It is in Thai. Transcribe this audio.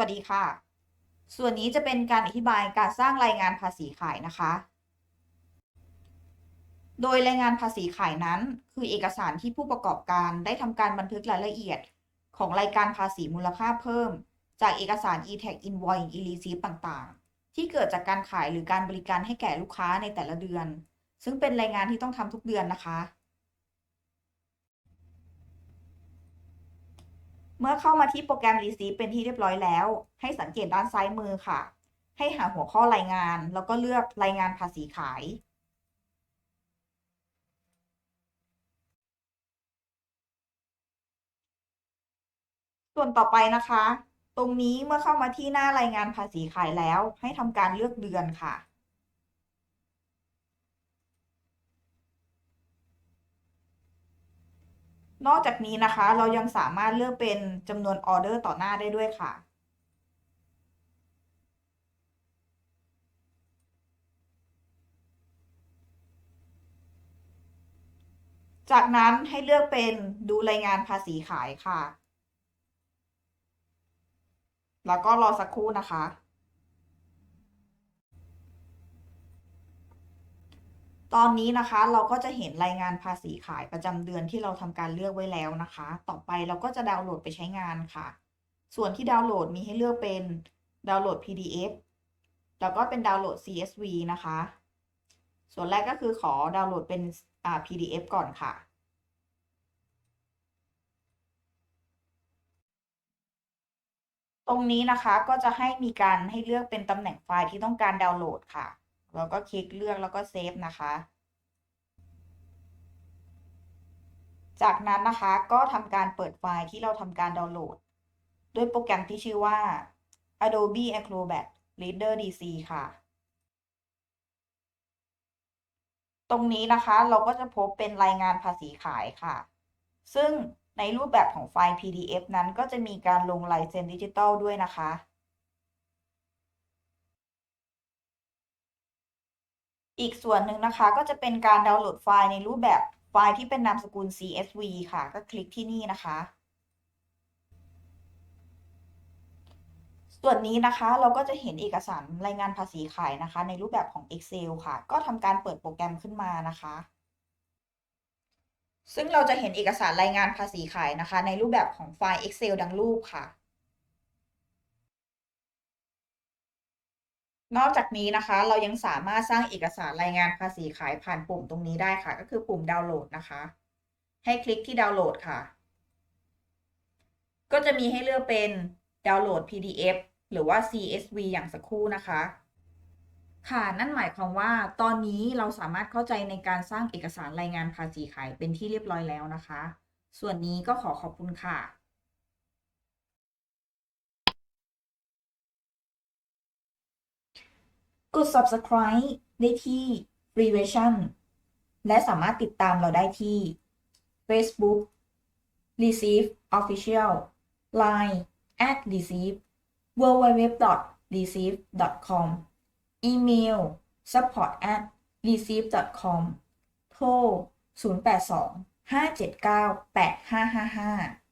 วัสดีค่ะ ส่วนนี้จะเป็นการอธิบายการสร้างรายงานภาษีขายนะคะ โดยรายงานภาษีขายนั้น คือเอกสารที่ผู้ประกอบการได้ทำการบันทึกรายละเอียด ของรายการภาษีมูลค่าเพิ่ม จากเอกสาร e-tax invoice e-receipt ต่างๆ ที่เกิดจากการขายหรือการบริการให้แก่ลูกค้าในแต่ละเดือน ซึ่งเป็นรายงานที่ต้องทำทุกเดือนนะคะ เมื่อเข้ามาที่โปรแกรม Receipt เป็นที่เรียบร้อยแล้ว ให้สังเกตด้านซ้ายมือค่ะ ให้หาหัวข้อรายงาน แล้วก็เลือกรายงานภาษีขาย ส่วนต่อไปนะคะ ตรงนี้เมื่อเข้ามาที่หน้ารายงานภาษีขายแล้ว ให้ทำการเลือกเดือนค่ะ นอกจากนี้นะคะเรายังสามารถเลือกเป็นจำนวนออเดอร์ต่อหน้าได้ด้วยค่ะ จากนั้นให้เลือกเป็นดูรายงานภาษีขายค่ะ แล้วก็รอสักครู่นะคะ ตอนนี้นะคะเราก็จะเห็นรายงานภาษีขายประจำเดือนที่เราทำการเลือกไว้แล้วนะคะ ต่อไปเราก็จะดาวน์โหลดไปใช้งานค่ะ ส่วนที่ดาวน์โหลดมีให้เลือกเป็นดาวน์โหลด PDF แล้วก็เป็นดาวน์โหลด CSV นะคะ ส่วนแรกก็คือขอดาวน์โหลดเป็น PDF ก่อนค่ะตรงนี้นะคะก็จะให้มีการให้เลือกเป็นตำแหน่งไฟล์ที่ต้องการดาวน์โหลดค่ะ แล้วก็คลิกเลือกแล้วก็เซฟนะคะ จากนั้นนะคะก็ทำการเปิดไฟล์ที่เราทำการดาวน์โหลด ด้วยโปรแกรมที่ชื่อว่า Adobe Acrobat Reader DC ค่ะ ตรงนี้นะคะเราก็จะพบเป็นรายงานภาษีขายค่ะ ซึ่งในรูปแบบของไฟล์ PDF นั้นก็จะมีการลงลายเซ็นดิจิตอลด้วยนะคะ อีกส่วนหนึ่งนะคะก็จะเป็นการดาวน์โหลดไฟล์ในรูปแบบไฟล์ที่เป็นนามสกุล CSV ค่ะ ก็คลิกที่นี่นะคะ ส่วนนี้นะคะเราก็จะเห็นเอกสารรายงานภาษีขายนะคะ ในรูปแบบของ Excel ค่ะ ก็ทำการเปิดโปรแกรมขึ้นมานะคะ ซึ่งเราจะเห็นเอกสารรายงานภาษีขายนะคะ ในรูปแบบของไฟล์ Excel ดังรูปค่ะ นอกจากนี้นะคะ เรายังสามารถสร้างเอกสารรายงานภาษีขายผ่านปุ่มตรงนี้ได้ค่ะ ก็คือปุ่มดาวน์โหลดนะคะ ให้คลิกที่ดาวน์โหลดค่ะ ก็จะมีให้เลือกเป็นดาวน์โหลด PDF หรือว่า CSV อย่างสักครู่นะคะ ค่ะ นั่นหมายความว่า ตอนนี้เราสามารถเข้าใจในการสร้างเอกสารรายงานภาษีขายเป็นที่เรียบร้อยแล้วนะคะ ส่วนนี้ก็ขอขอบคุณค่ะ กด subscribe ได้ที่ Free Version และสามารถติดตามเราได้ที่ Facebook Receive Official Line at receive www.receive.com อีเมล support at receive.com โทร 082 579 8555